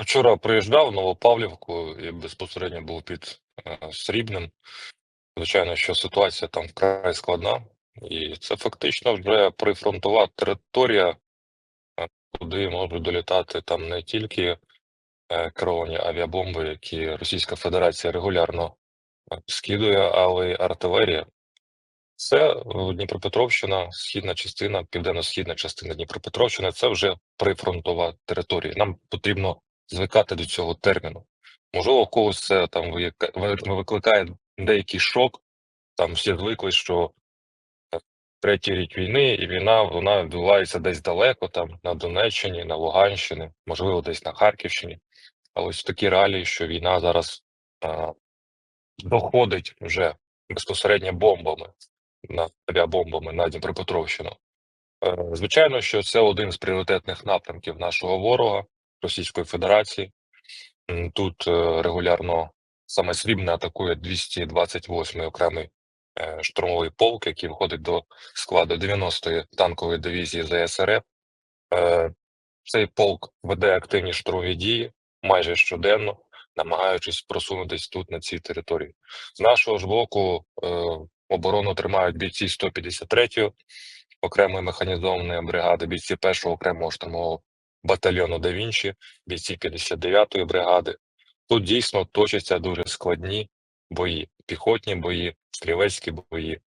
Вчора приїжджав в Новопавлівку і безпосередньо був під е, Срібним. Звичайно, що ситуація там вкрай складна, і це фактично вже прифронтова територія, е, куди можуть долітати там не тільки е, керовані авіабомби, які Російська Федерація регулярно скидує, але й артилерія. Це Дніпропетровщина, східна частина, південно-східна частина Дніпропетровщини це вже прифронтова територія. Нам потрібно звикати до цього терміну. Можливо, у когось це там ви- викликає деякий шок. Там всі звикли, що е, третій рік війни, і війна вона відбувається десь далеко, там на Донеччині, на Луганщині, можливо, десь на Харківщині. Але ось такі реалії, що війна зараз а, доходить вже безпосередньо бомбами на авіабомбами на Дніпропетровщину. Е, Звичайно, що це один з пріоритетних напрямків нашого ворога Російської Федерації. Тут е, регулярно саме Срібне атакує 228-й окремий е, штурмовий полк, який входить до складу 90-ї танкової дивізії ЗСРФ. Е, Цей полк веде активні штурмові дії майже щоденно, намагаючись просунутись тут на цій території. З нашого ж боку оборону тримають бійці 153-ї окремої механізованої бригади, бійці 1-го окремого штурмового батальйону Да Вінчі, бійці 59-ї бригади. Тут дійсно точаться дуже складні бої, піхотні бої, стрілецькі бої.